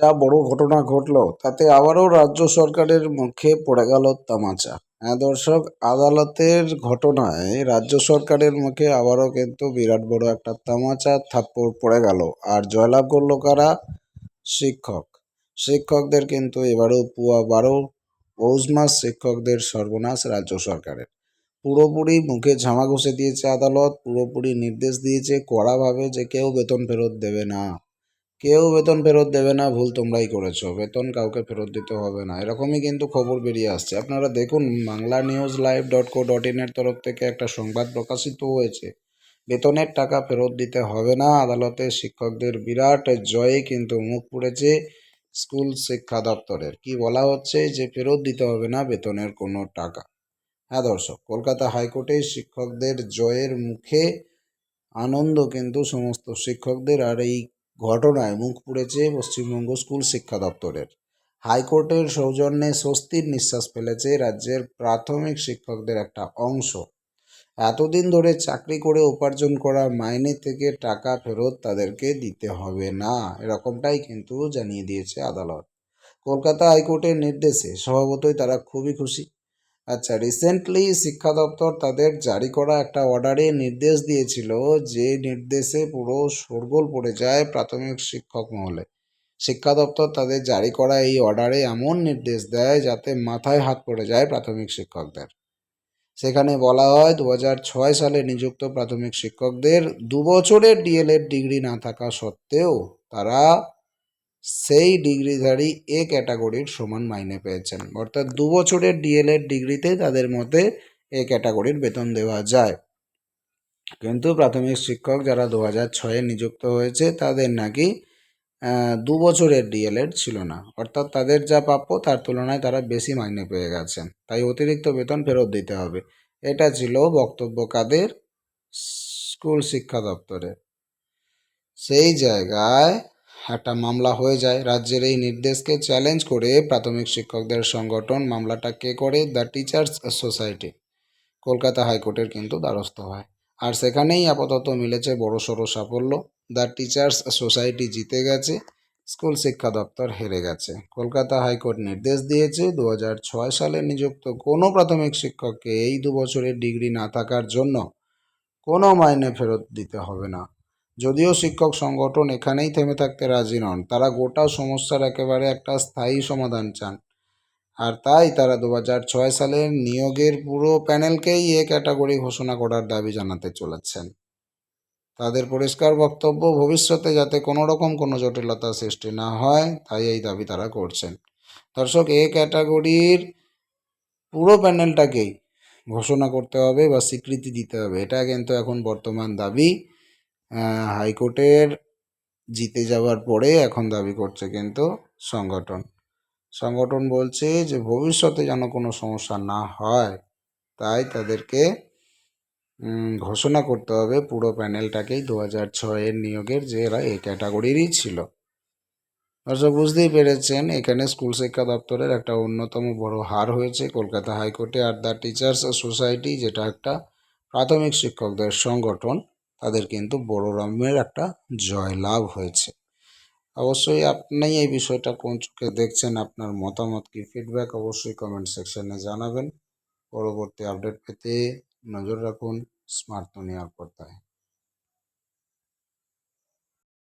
যা বড় ঘটনা ঘটলো, তাতে আবারও রাজ্য সরকারের মুখে পড়ে গেল তামাচা। হ্যাঁ দর্শক, আদালতের ঘটনায় রাজ্য সরকারের মুখে আবারও কিন্তু বিরাট বড় একটা তামাচা থাপ্পড় পড়ে গেল। আর জয়লাভ করল কারা? শিক্ষক। শিক্ষকদের কিন্তু এবারও পুয়া বারো পৌষ মাস শিক্ষকদের সর্বনাশ রাজ্য সরকারের। পুরোপুরি মুখে ঝামা ঘষে দিয়েছে আদালত, পুরোপুরি নির্দেশ দিয়েছে কড়াভাবে যে কেউ বেতন ফেরত দেবে না। কেউ বেতন ফেরত দেবে না, ভুল তোমরাই করেছ। বেতন কাউকে ফেরত দিতে হবে না। এরকমই কিন্তু খবর বেরিয়ে আসছে। আপনারা দেখুন Bangla news live dot co dot ইনের তরফ থেকে একটা সংবাদ প্রকাশিত হয়েছে। বেতনের টাকা ফেরত দিতে হবে না। আদালতে শিক্ষকদের বিরাট জয়ে কিন্তু মুখ পুড়েছে স্কুল শিক্ষা দপ্তরের। কি বলা হচ্ছে? যে ফেরত দিতে হবে না বেতনের কোনো টাকা। হ্যাঁ দর্শক, কলকাতা হাইকোর্টে শিক্ষকদের জয়ের মুখে আনন্দ কিন্তু সমস্ত শিক্ষকদের। আর এই ঘটনায় মুখ পুড়েছে পশ্চিমবঙ্গ স্কুল শিক্ষা দপ্তরের। হাইকোর্টের সৌজন্যে স্বস্তির নিঃশ্বাস ফেলেছে রাজ্যের প্রাথমিক শিক্ষকদের একটা অংশ। এতদিন ধরে চাকরি করে উপার্জন করা মাইনে থেকে টাকা ফেরত তাদেরকে দিতে হবে না, এরকমটাই কিন্তু জানিয়ে দিয়েছে আদালত। কলকাতা হাইকোর্টের নির্দেশে স্বভাবতই তারা খুবই খুশি। আচ্ছা রিসেন্টলি শিক্ষা দপ্তর তাদের জারি করা একটা অর্ডারে নির্দেশ দিয়েছিল যে নির্দেশে পুরো শোরগোল পড়ে যায় প্রাথমিক শিক্ষক মহলে। শিক্ষা দপ্তর তাদের জারি করা এই অর্ডারে এমন নির্দেশ দেয় যাতে মাথায় হাত পড়ে যায় প্রাথমিক শিক্ষকদের। সেখানে বলা হয় দু ছয় সালে নিযুক্ত প্রাথমিক শিক্ষকদের দু বছরের ডিএলএড ডিগ্রি না থাকা সত্ত্বেও তারা সেই ডিগ্রিধারী এ ক্যাটাগরির সমান মাইনে পেয়েছেন। অর্থাৎ দু বছরের ডিএলএড ডিগ্রিতে তাদের মতে এ ক্যাটাগরির বেতন দেওয়া যায়। কিন্তু প্রাথমিক শিক্ষক যারা দু হাজার ছয়ে নিযুক্ত হয়েছে, তাদের নাকি দু বছরের ডিএলএড ছিল না। অর্থাৎ তাদের যা প্রাপ্য, তার তুলনায় তারা বেশি মাইনে পেয়ে গেছেন। তাই অতিরিক্ত বেতন ফেরত দিতে হবে। এটা ছিল বক্তব্য কাদের? স্কুল শিক্ষা দপ্তরে সেই জায়গায় একটা মামলা হয়ে যায়। রাজ্যের এই নির্দেশকে চ্যালেঞ্জ করে প্রাথমিক শিক্ষকদের সংগঠন মামলাটা কে করে? দ্য টিচার্স সোসাইটি কলকাতা হাইকোর্টের কিন্তু দ্বারস্থ হয়। আর সেখানেই আপাতত মিলেছে বড়সড় সাফল্য। দ্য টিচার্স সোসাইটি জিতে গেছে, স্কুল শিক্ষা দপ্তর হেরে গেছে। কলকাতা হাইকোর্ট নির্দেশ দিয়েছে দু হাজার ছয় সালে নিযুক্ত কোনো প্রাথমিক শিক্ষককে এই দু বছরের ডিগ্রি না থাকার জন্য কোনো মাইনে ফেরত দিতে হবে না। যদিও শিক্ষক সংগঠন এখানেই থেমে থাকতে রাজি নন, তারা গোটা সমস্যার একেবারে একটা স্থায়ী সমাধান চান। আর তাই তারা দু হাজার ছয় সালের নিয়োগের পুরো প্যানেলকেই এ ক্যাটাগরি ঘোষণা করার দাবি জানাতে চলেছেন। তাদের পরিষ্কার বক্তব্য, ভবিষ্যতে যাতে কোনো রকম কোনো জটিলতা সৃষ্টি না হয়, তাই এই দাবি তারা করছেন। দর্শক, এ ক্যাটাগরির পুরো প্যানেলটাকেই ঘোষণা করতে হবে বা স্বীকৃতি দিতে হবে, এটা কিন্তু এখন বর্তমান দাবি। হাইকোর্টের জিতে যাওয়ার পরে এখন দাবি করছে কিন্তু সংগঠন। সংগঠন বলছে যে ভবিষ্যতে যেন কোনো সমস্যা না হয়, তাই তাদেরকে ঘোষণা করতে হবে পুরো প্যানেলটাকেই দু হাজার ছয়ের নিয়োগের যে এরা এই ক্যাটাগরিরই ছিল। দর্শক, বুঝতেই পেরেছেন, এখানে স্কুল শিক্ষা দপ্তরের একটা অন্যতম বড় হার হয়েছে কলকাতা হাইকোর্টে আর দ্য টিচার্স সোসাইটি, যেটা একটা প্রাথমিক শিক্ষকদের সংগঠন। তাদের কিন্তু বড় রকমের একটা জয়লাভ হয়েছে। অবশ্যই আপনি এই বিষয়টা কোন চোখে দেখছেন, আপনার মতামত কি? ফিডব্যাক অবশ্যই কমেন্ট সেকশনে জানাবেন। পরবর্তী আপডেট পেতে নজর রাখুন স্মার্ট দুনিয়ার